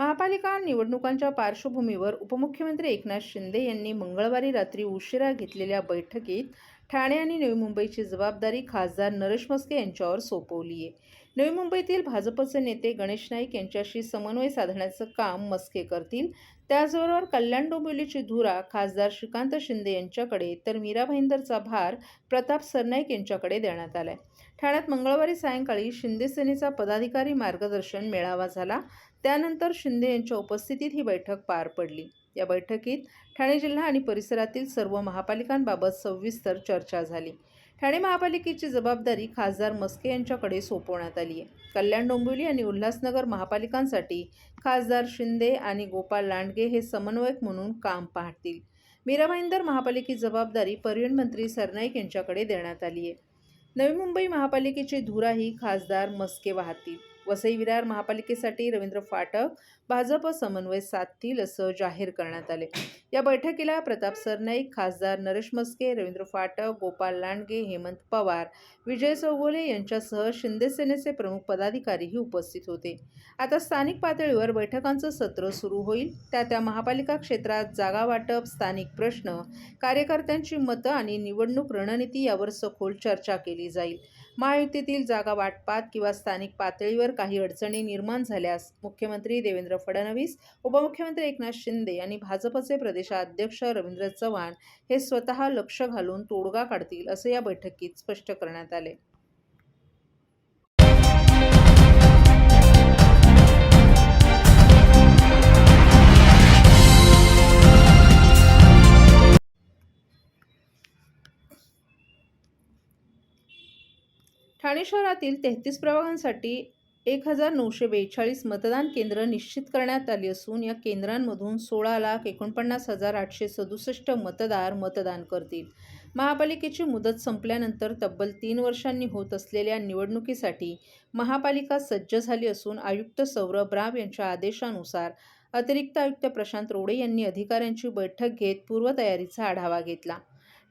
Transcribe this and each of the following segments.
महापालिका निवडणुकांच्या पार्श्वभूमीवर उपमुख्यमंत्री एकनाथ शिंदे यांनी मंगळवारी रात्री उशिरा घेतलेल्या बैठकीत ठाणे आणि नवी मुंबईची जबाबदारी खासदार नरेश मस्के यांच्यावर सोपवली आहे. नवी मुंबईतील भाजपचे नेते गणेश नाईक यांच्याशी समन्वय साधण्याचं काम मस्के करतील. त्याचबरोबर कल्याण डोंबिवलीची धुरा खासदार श्रीकांत शिंदे यांच्याकडे तर मीरा भाईंदरचा भार प्रताप सरनाईक यांच्याकडे देण्यात आलाय. ठाण्यात मंगळवारी सायंकाळी शिंदे सेनेचा पदाधिकारी मार्गदर्शन मेळावा झाला. त्यानंतर शिंदे यांच्या उपस्थितीत ही बैठक पार पडली. या बैठकीत ठाणे जिल्हा आणि परिसरातील सर्व महापालिकांबाबत सविस्तर चर्चा झाली. ठाणे महापालिकेची जबाबदारी खासदार मस्के यांच्याकडे सोपवण्यात आली आहे. कल्याण डोंबिवली आणि उल्हासनगर महापालिकांसाठी खासदार शिंदे आणि गोपाल लांडगे हे समन्वयक म्हणून काम पाहतील. मीरा भाईंदर महापालिकेची जबाबदारी परिवहन मंत्री सरनाईक यांच्याकडे देण्यात आली आहे. नवी मुंबई महापालिकेची धुराही खासदार मस्के वाहतील. वसई विरार महापालिकेसाठी रवींद्र फाटक भाजप समन्वय साधतील असं जाहीर करण्यात आले. या बैठकीला प्रताप सरनाईक खासदार नरेश मस्के रवींद्र फाटक गोपाल लांडगे हेमंत पवार विजय चौगोले यांच्यासह शिंदेसेनेचे प्रमुख पदाधिकारीही उपस्थित होते. आता स्थानिक पातळीवर बैठकांचं सत्र सुरू होईल. त्या त्या महापालिका क्षेत्रात जागा वाटप स्थानिक प्रश्न कार्यकर्त्यांची मतं आणि निवडणूक रणनीती यावर सखोल चर्चा केली जाईल. महायुतीतील जागा वाटपात किंवा स्थानिक पातळीवर काही अडचणी निर्माण झाल्यास मुख्यमंत्री देवेंद्र फडणवीस उपमुख्यमंत्री एकनाथ शिंदे आणि भाजपचे प्रदेशाध्यक्ष रवींद्र चव्हाण हे स्वतः लक्ष घालून तोडगा काढतील असं या बैठकीत स्पष्ट करण्यात आले. ठाणे शहरातील तेहतीस प्रभागांसाठी एक हजार नऊशे बेचाळीस मतदान केंद्र निश्चित करण्यात आली असून या केंद्रांमधून सोळा लाख एकोणपन्नास हजार आठशे सदुसष्ट मतदार मतदान करतील. महापालिकेची मुदत संपल्यानंतर तब्बल तीन वर्षांनी होत असलेल्या निवडणुकीसाठी महापालिका सज्ज झाली असून आयुक्त सौरभ राव यांच्या आदेशानुसार अतिरिक्त आयुक्त प्रशांत रोडे यांनी अधिकाऱ्यांची बैठक घेत पूर्वतयारीचा आढावा घेतला.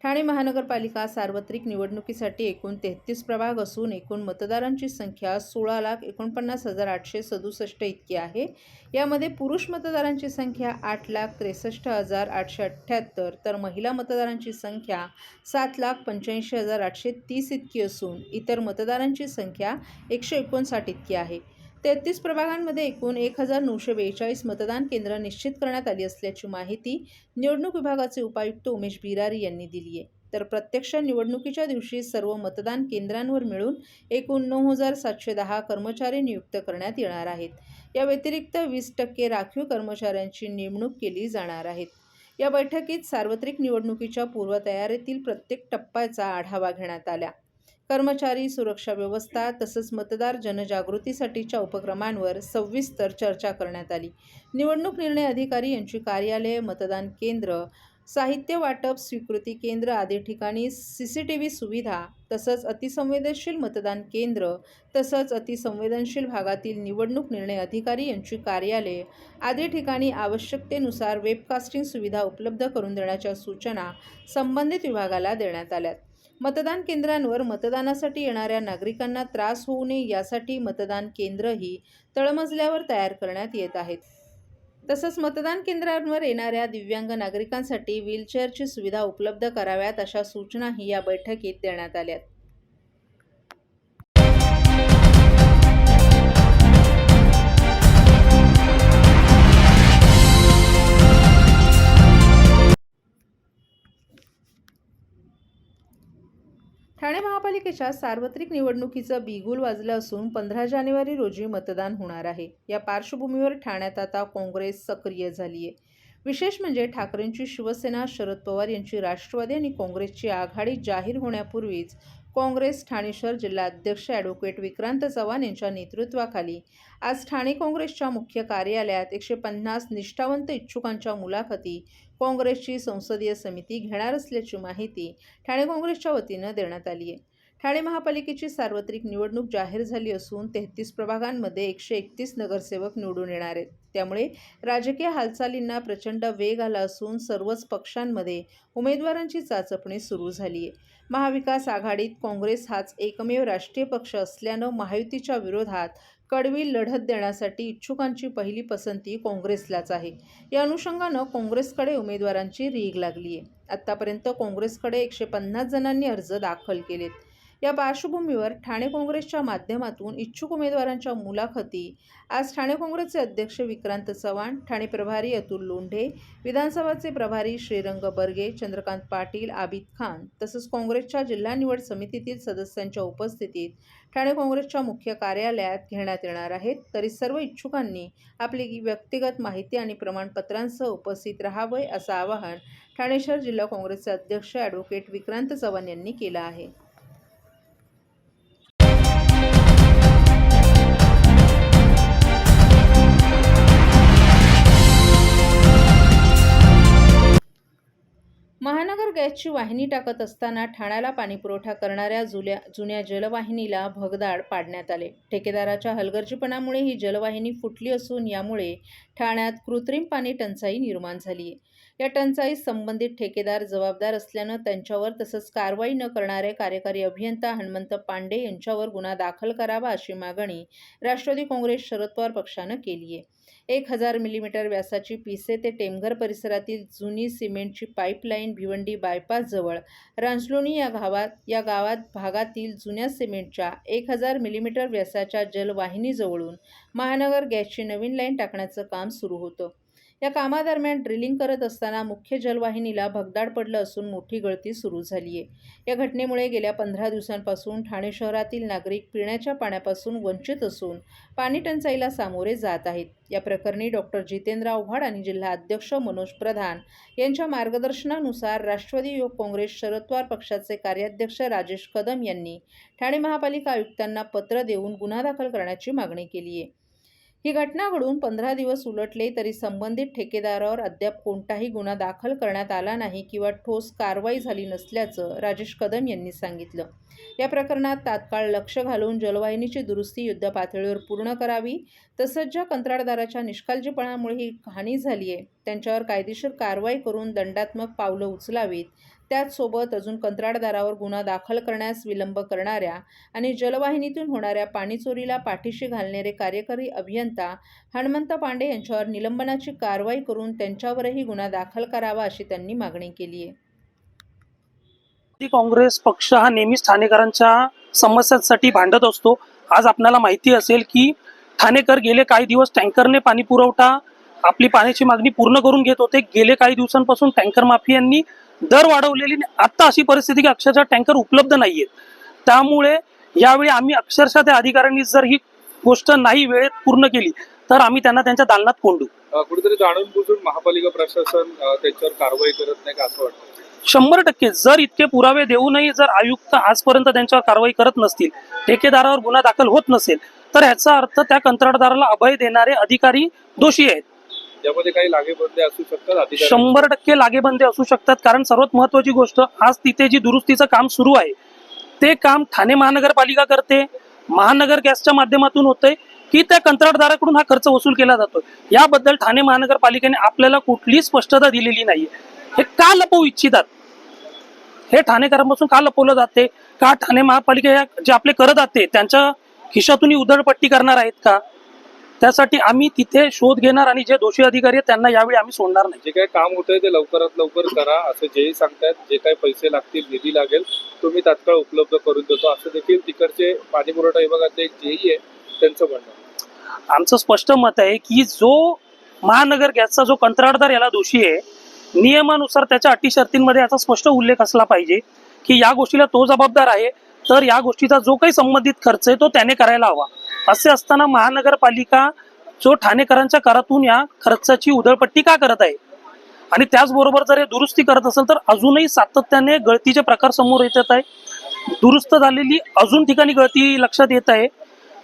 ठाणे महानगरपालिका सार्वत्रिक निवडणुकीसाठी एकूण तेहतीस प्रभाग असून एकूण मतदारांची संख्या सोळा लाख एकोणपन्नास हजार आठशे सदुसष्ट इतकी आहे. यामध्ये पुरुष मतदारांची संख्या आठ लाख त्रेसष्ट हजार आठशे अठ्ठ्याहत्तर तर महिला मतदारांची संख्या सात लाख पंच्याऐंशी हजार आठशे तीस इतकी असून इतर मतदारांची संख्या एकशे एकोणसाठ इतकी आहे. तेहतीस प्रभागांमध्ये एकूण एक हजार नऊशे बेचाळीस मतदान केंद्र निश्चित करण्यात आली असल्याची माहिती निवडणूक विभागाचे उपायुक्त उमेश बिरारी यांनी दिली आहे. तर प्रत्यक्ष निवडणुकीच्या दिवशी सर्व मतदान केंद्रांवर मिळून एकूण नऊ हजार सातशे दहा कर्मचारी नियुक्त करण्यात येणार आहेत. या व्यतिरिक्त वीस टक्के राखीव कर्मचाऱ्यांची नेमणूक केली जाणार आहेत या बैठकीत सार्वत्रिक निवडणुकीच्या पूर्वतयारीतील प्रत्येक टप्प्याचा आढावा घेण्यात आला. कर्मचारी सुरक्षा व्यवस्था तसंच मतदार जनजागृतीसाठीच्या उपक्रमांवर सविस्तर चर्चा करण्यात आली. निवडणूक निर्णय अधिकारी यांची कार्यालये मतदान केंद्र साहित्य वाटप स्वीकृती केंद्र आदी ठिकाणी सी सी टी व्ही सुविधा तसंच अतिसंवेदनशील मतदान केंद्र तसंच अतिसंवेदनशील भागातील निवडणूक निर्णय अधिकारी यांची कार्यालये आदी ठिकाणी आवश्यकतेनुसार वेबकास्टिंग सुविधा उपलब्ध करून देण्याच्या सूचना संबंधित विभागाला देण्यात आल्यात. मतदान केंद्रांवर मतदानासाठी येणाऱ्या नागरिकांना त्रास होऊ नये यासाठी मतदान केंद्रही तळमजल्यावर तयार करण्यात येत आहेत. तसंच मतदान केंद्रांवर येणाऱ्या दिव्यांग नागरिकांसाठी व्हीलचेअरची सुविधा उपलब्ध कराव्यात अशा सूचनाही या बैठकीत देण्यात आल्यात. ठाणे महापालिकेच्या सार्वत्रिक निवडणुकीचं बिगुल वाजलं असून पंधरा जानेवारी रोजी मतदान होणार आहे. या पार्श्वभूमीवर ठाण्यात आता काँग्रेस सक्रिय झाली आहे विशेष म्हणजे ठाकरेंची शिवसेना शरद पवार यांची राष्ट्रवादी आणि काँग्रेसची आघाडी जाहीर होण्यापूर्वीच काँग्रेस ठाणे शहर जिल्हाध्यक्ष ॲडव्होकेट विक्रांत चव्हाण यांच्या नेतृत्वाखाली. आज ठाणे काँग्रेसच्या मुख्य कार्यालयात एकशे पन्नास निष्ठावंत इच्छुकांच्या मुलाखती काँग्रेसची संसदीय समिती घेणार असल्याची माहिती ठाणे काँग्रेसच्या वतीनं देण्यात आली आहे. ठाणे महापालिकेची सार्वत्रिक निवडणूक जाहीर झाली असून तेहतीस प्रभागांमध्ये एकशे एकतीस नगरसेवक निवडून येणार आहेत. त्यामुळे राजकीय हालचालींना प्रचंड वेग आला असून सर्वच पक्षांमध्ये उमेदवारांची चाचपणी सुरू झाली आहे. महाविकास आघाडीत काँग्रेस हाच एकमेव राष्ट्रीय पक्ष असल्यानं महायुतीच्या विरोधात कडवी लढत देण्यासाठी इच्छुकांची पहिली पसंती काँग्रेसलाच आहे. या अनुषंगानं काँग्रेसकडे उमेदवारांची रीग लागली आहे आत्तापर्यंत काँग्रेसकडे एकशे पन्नास जणांनी अर्ज दाखल केलेत. या पार्श्वभूमीवर ठाणे काँग्रेसच्या माध्यमातून इच्छुक उमेदवारांच्या मुलाखती. आज ठाणे काँग्रेसचे अध्यक्ष विक्रांत चव्हाण ठाणे प्रभारी अतुल लोंढे विधानसभाचे प्रभारी श्रीरंग बर्गे चंद्रकांत पाटील आबिद खान तसंच काँग्रेसच्या जिल्हा निवड समितीतील सदस्यांच्या उपस्थितीत ठाणे काँग्रेसच्या मुख्य कार्यालयात घेण्यात येणार आहेत. तरी सर्व इच्छुकांनी आपली व्यक्तिगत माहिती आणि प्रमाणपत्रांसह उपस्थित राहावे असं आवाहन ठाणे शहर जिल्हा काँग्रेसचे अध्यक्ष ॲडव्होकेट विक्रांत चव्हाण यांनी केलं आहे. महानगर गॅसची वाहिनी टाकत असताना ठाण्याला पाणीपुरवठा करणाऱ्या जुल्या जुन्या जलवाहिनीला भगदाड पाडण्यात आले. ठेकेदाराच्या हलगर्जीपणामुळे ही जलवाहिनी फुटली असून यामुळे ठाण्यात कृत्रिम पाणी टंचाई निर्माण झाली आहे या टंचाईस संबंधित ठेकेदार जबाबदार असल्यानं त्यांच्यावर तसंच कारवाई न करणारे कार्यकारी अभियंता हनुमंत पांडे यांच्यावर गुन्हा दाखल करावा अशी मागणी राष्ट्रवादी काँग्रेस शरद पवार पक्षानं केली आहे एक हजार मिलीमीटर व्यासाची पिसे ते टेमघर परिसरातील जुनी सिमेंटची पाईपलाईन भिवंडी बायपासजवळ रांजलोणी या गावात या गावात भागातील जुन्या सिमेंटच्या एक हजार मिलीमीटर व्यासाच्या जलवाहिनीजवळून महानगर गॅसची नवीन लाईन टाकण्याचं काम सुरू होतं. या कामादरम्यान ड्रिलिंग करत असताना मुख्य जलवाहिनीला भगदाड पडलं असून मोठी गळती सुरू झाली आहे या घटनेमुळे गेल्या पंधरा दिवसांपासून ठाणे शहरातील नागरिक पिण्याच्या पाण्यापासून वंचित असून पाणी टंचाईला सामोरे जात आहेत. या प्रकरणी डॉक्टर जितेंद्र आव्हाड आणि जिल्हा अध्यक्ष मनोज प्रधान यांच्या मार्गदर्शनानुसार राष्ट्रवादी युवक काँग्रेस शरदवार पक्षाचे कार्याध्यक्ष राजेश कदम यांनी ठाणे महापालिका आयुक्तांना पत्र देऊन गुन्हा दाखल करण्याची मागणी केली आहे ही घटना घडून पंधरा दिवस उलटले तरी संबंधित ठेकेदारावर अद्याप कोणताही गुन्हा दाखल करण्यात आला नाही किंवा ठोस कारवाई झाली नसल्याचं राजेश कदम यांनी सांगितलं. या प्रकरणात तात्काळ लक्ष घालून जलवाहिनीची दुरुस्ती युद्धपातळीवर पूर्ण करावी. तसंच ज्या कंत्राटदाराच्या निष्काळजीपणामुळे ही हानी झाली आहे त्यांच्यावर कायदेशीर कारवाई करून दंडात्मक पावलं उचलावीत. त्याचसोबत अजून कंत्राटदारावर गुन्हा दाखल करण्यास विलंब करणाऱ्या आणि जलवाहिनीतून होणाऱ्या पाणीचोरीला पाठीशी घालणारे कार्यकारी अभियंता हनुमंत पांडे यांच्यावर निलंबनाची कारवाई करून त्यांच्यावरही गुन्हा दाखल करावा अशी त्यांनी मागणी केली आहे. काँग्रेस पक्ष हा नेहमीच ठाणेकरांच्या समस्यांसाठी भांडत असतो. आज आपल्याला माहिती असेल की ठाणेकर गेले काही दिवस टँकरने पाणी पुरवठा आपली पाण्याची मागणी पूर्ण करून घेत होते. गेले काही दिवसांपासून टँकर माफियांनी दर वाढवलेली आता अशी परिस्थिती की अक्षरशः टँकर उपलब्ध नाहीयेत त्यामुळे यावेळी आम्ही अक्षरशः त्या अधिकाऱ्यांनी जर ही गोष्ट नाही वेळेत पूर्ण केली तर आम्ही त्यांना त्यांच्या दालनात कोंडू. कुठेतरी जाणून बुजून महापालिका प्रशासन त्याच्यावर कारवाई करत नाही का असं वाटतं? शंभर टक्के. जर इतके पुरावे देऊनही जर आयुक्त आजपर्यंत त्यांच्यावर कारवाई करत नसतील ठेकेदारावर गुन्हा दाखल होत नसेल तर याचा अर्थ त्या कंत्राटदाराला अभय देणारे अधिकारी दोषी आहेत. यामध्ये काही लागेबंदे असू शकतात शंभर टक्के लागेबंदे असू शकतात. कारण सर्वात महत्वाची गोष्ट आज तिथे जी दुरुस्तीचं काम सुरू आहे ते काम ठाणे महानगरपालिका करते महानगर गॅसच्या माध्यमातून होतंय की त्या कंत्राटदाराकडून हा खर्च वसूल केला जातो याबद्दल ठाणे महानगरपालिकेने आपल्याला कुठलीच स्पष्टता दिलेली नाहीये. हे का लपवू इच्छितात? हे ठाणेकरांपासून का लपवलं जाते? का ठाणे महापालिका जे आपले करत आते त्यांच्या खिशातून उधळपट्टी करणार आहेत का? त्यासाठी आम्ही तिथे शोध घेणार आणि जे दोषी अधिकारी आहेत त्यांना यावेळी आम्ही सोडणार नाही. जे काही काम होतंय ते लवकरात लवकर करा असं जेही सांगतायत. जे काही पैसे लागतील निधी लागेल तुम्ही तात्काळ उपलब्ध करून देतो. असं देखील तिकडचे पाणी पुरवठा विभागाचे एक जेई आहे त्यांचं म्हणणं. आमचं स्पष्ट मत आहे की जो महानगर गॅसचा जो कंत्राटदार याला दोषी आहे नियमानुसार त्याच्या अटी शर्तींमध्ये याचा स्पष्ट उल्लेख असला पाहिजे की या गोष्टीला तो जबाबदार आहे तर या गोष्टीचा जो काही संबंधित खर्च आहे तो त्याने करायला हवा. असे असताना महानगरपालिका जो ठाणेकरांच्या करातून या खर्चाची उधळपट्टी का करत आहे? आणि त्याचबरोबर जर हे दुरुस्ती करत असेल तर अजूनही सातत्याने गळतीचे प्रकार समोर येत आहे. दुरुस्त झालेली अजून ठिकाणी गळती लक्षात येत आहे.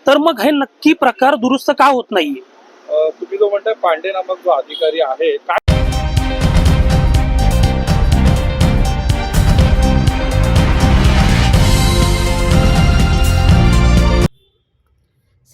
तर मग हे नक्की प्रकार दुरुस्त का होत नाहीये? तुम्ही जो म्हणताय पांडे नामक जो अधिकारी आहे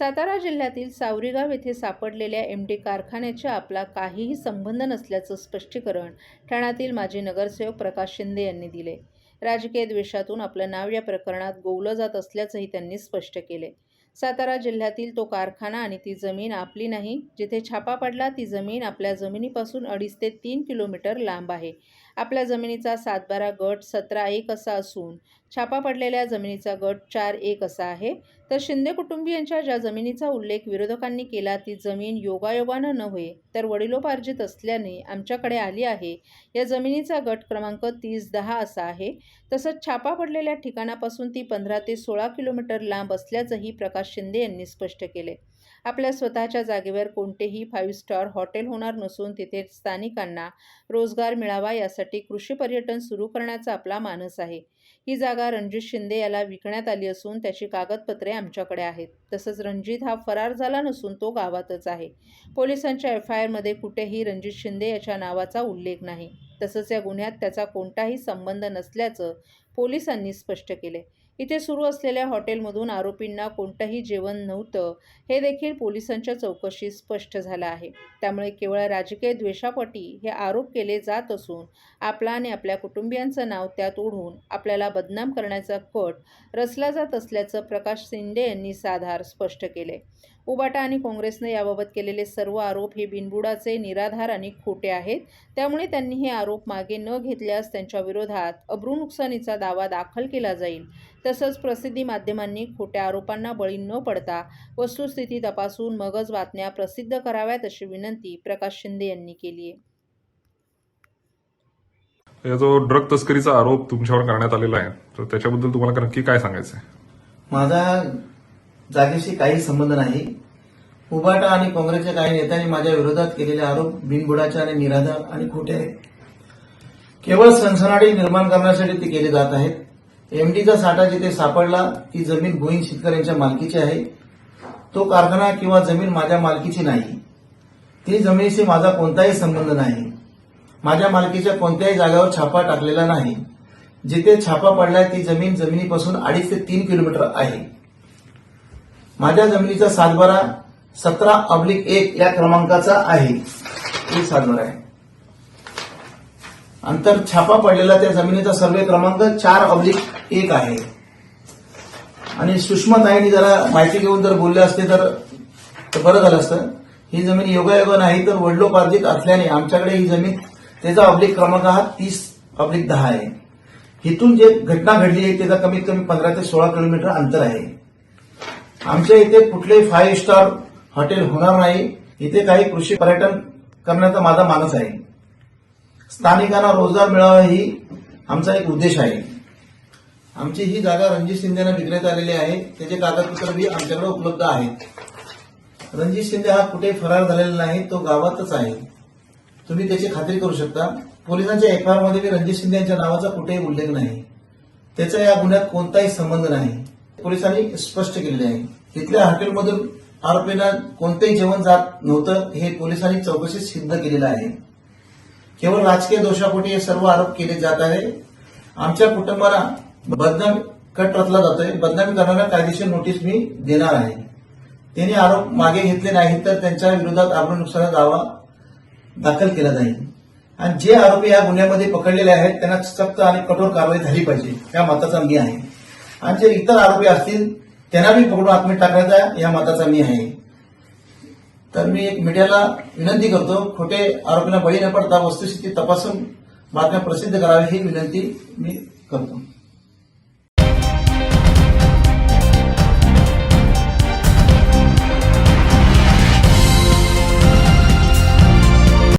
सातारा जिल्ह्यातील सावरीगाव येथे सापडलेल्या एम डी कारखान्याच्या आपला काहीही संबंध नसल्याचं स्पष्टीकरण ठाण्यातील माजी नगरसेवक प्रकाश शिंदे यांनी दिले. राजकीय द्वेषातून आपलं नाव या प्रकरणात गोवलं जात असल्याचंही त्यांनी स्पष्ट केले. सातारा जिल्ह्यातील तो कारखाना आणि ती जमीन आपली नाही. जिथे छापा पडला ती जमीन आपल्या जमिनीपासून अडीच ते तीन किलोमीटर लांब आहे. आपल्या जमिनीचा सातबारा गट सतरा एक असा असून छापा पडलेल्या जमिनीचा गट चार एक असा आहे. तर शिंदे कुटुंबियांच्या ज्या जमिनीचा उल्लेख विरोधकांनी केला ती जमीन योगायोगानं नव्हे तर वडिलोपार्जित असल्याने आमच्याकडे आली आहे. या जमिनीचा गट क्रमांक तीस दहा असा आहे. तसंच छापा पडलेल्या ठिकाणापासून ती पंधरा ते सोळा किलोमीटर लांब असल्याचंही प्रकाश शिंदे यांनी स्पष्ट केले. आपल्या स्वतःच्या जागेवर कोणतेही फाईव्ह स्टार हॉटेल होणार नसून तिथे स्थानिकांना रोजगार मिळावा यासाठी कृषी पर्यटन सुरू करण्याचा आपला मानस आहे. ही जागा रणजित शिंदे याला विकण्यात आली असून त्याची कागदपत्रे आमच्याकडे आहेत. तसंच रणजित हा फरार झाला नसून तो गावातच आहे. पोलिसांच्या एफ आय आरमध्ये कुठेही रणजित शिंदे याच्या नावाचा उल्लेख नाही. तसंच या गुन्ह्यात त्याचा कोणताही संबंध नसल्याचं पोलिसांनी स्पष्ट केले इथे सुरू असलेल्या हॉटेलमधून आरोपींना कोणतंही जेवण नव्हतं हे देखील पोलिसांच्या चौकशीत स्पष्ट झालं आहे. त्यामुळे केवळ राजकीय द्वेषापोटी हे आरोप केले जात असून आपला आणि आपल्या कुटुंबियांचं नाव त्यात ओढून आपल्याला बदनाम करण्याचा कट रचला जात असल्याचं प्रकाश शिंदे यांनी साधार स्पष्ट केले उबाटा आणि काँग्रेसने याबाबत केलेले सर्व आरोप हे बिनबुडाचे निराधार आणि खोटे आहेत. त्यामुळे त्यांनी हे आरोप मागे न घेतल्यास त्यांच्या विरोधात अब्रू नुकसानीचा दावा दाखल केला जाईल. तसंच प्रसिद्धी माध्यमांनी खोट्या आरोपांना बळी न पडता वस्तुस्थिती तपासून मगच बातम्या प्रसिद्ध कराव्यात अशी विनंती प्रकाश शिंदे यांनी केली आहे. या जो ड्रग तस्करीचा आरोप तुमच्यावर करण्यात आलेला आहे तर त्याच्याबद्दल तुम्हाला नक्की काय सांगायचं आहे माझा जागेशी काही संबंध नाही. उबाटा आणि काँग्रेसच्या काही नेत्यांनी माझ्या विरोधात केलेले आरोप बिनबुडाचे आणि निराधार आणि खोटे आहेत. केवळ सनसनाटी निर्माण करण्यासाठी ते केले जात आहेत. एमडीचा साठा जिथे सापडला ती जमीन भुईन शेतकऱ्यांच्या मालकीची आहे. तो कारखाना किंवा जमीन माझ्या मालकीची नाही. ती जमिनीशी माझा कोणताही संबंध नाही. माझ्या मालकीच्या कोणत्याही जागेवर छापा टाकलेला नाही. जिथे छापा पडलाय ती जमीन जमिनीपासून अडीच ते तीन किलोमीटर आहे. माझ्या जमिनीचा सातबारा सतरा अब्लिक एक या क्रमांकाचा आहे. एक सातबारा आहे. अंतर छापा पडलेला त्या जमिनीचा सर्वे क्रमांक चार अब्लिक एक आहे. आणि सुषमाताईंनी जरा माहिती घेऊन जर बोलले असते तर बरं झालं असतं. ही जमीन योगायोग नाही तर वडलोपार्जित असल्याने आमच्याकडे ही जमीन त्याचा अब्लिक क्रमांक हा तीस अब्लिक दहा आहे. इथून जे घटना घडली आहे त्याचा कमीत कमी पंधरा ते सोळा किलोमीटर अंतर आहे. आमच्या इथे कुठलेही फाईव्ह स्टार हॉटेल होणार नाही. इथे काही कृषी पर्यटन करण्याचा माझा मानस आहे. स्थानिकांना रोजगार मिळावा ही आमचा एक उद्देश आहे. आमची ही जागा रणजित शिंदेना विकण्यात आलेली आहे. त्याचे कागदपत्र बी आमच्याकडे उपलब्ध आहेत. रणजित शिंदे हा कुठे फरार झालेला नाही तो गावातच आहे. तुम्ही त्याची खात्री करू शकता. पोलिसांच्या एफ आयमध्ये रणजित शिंदे यांच्या नावाचा कुठेही उल्लेख नाही. त्याचा या गुन्ह्यात कोणताही संबंध नाही. पोलिसांनी स्पष्ट केलेले आहे. तिथल्या हॉटेलमधून आरोपींना कोणतेही जेवण जात नव्हतं हे पोलिसांनी चौकशीत सिद्ध केलेलं आहे. केवळ राजकीय दोषापोटी हे सर्व आरोप केले जात आहे. आमच्या कुटुंबाला बदनाम कट रचला जातोय. बदनामी करणाऱ्या कायदेशीर नोटीस मी देणार आहे. त्यांनी आरोप मागे घेतले नाहीत तर त्यांच्या विरोधात आरोप नुकसाना दावा दाखल केला जाईल. आणि जे आरोपी या गुन्ह्यामध्ये पकडलेले आहेत त्यांना सक्त आणि कठोर कारवाई झाली पाहिजे. या मताचा मी आहे. आणि जे इतर आरोपी असतील त्यांना बी पकडून आत्मी टाकायचा या मताचा मी आहे. तर मी एक मीडियाला विनंती करतो खोटे आरोपींना बळी न पडता वस्तुस्थिती तपासून बातम्या प्रसिद्ध करावी ही विनंती मी करतो.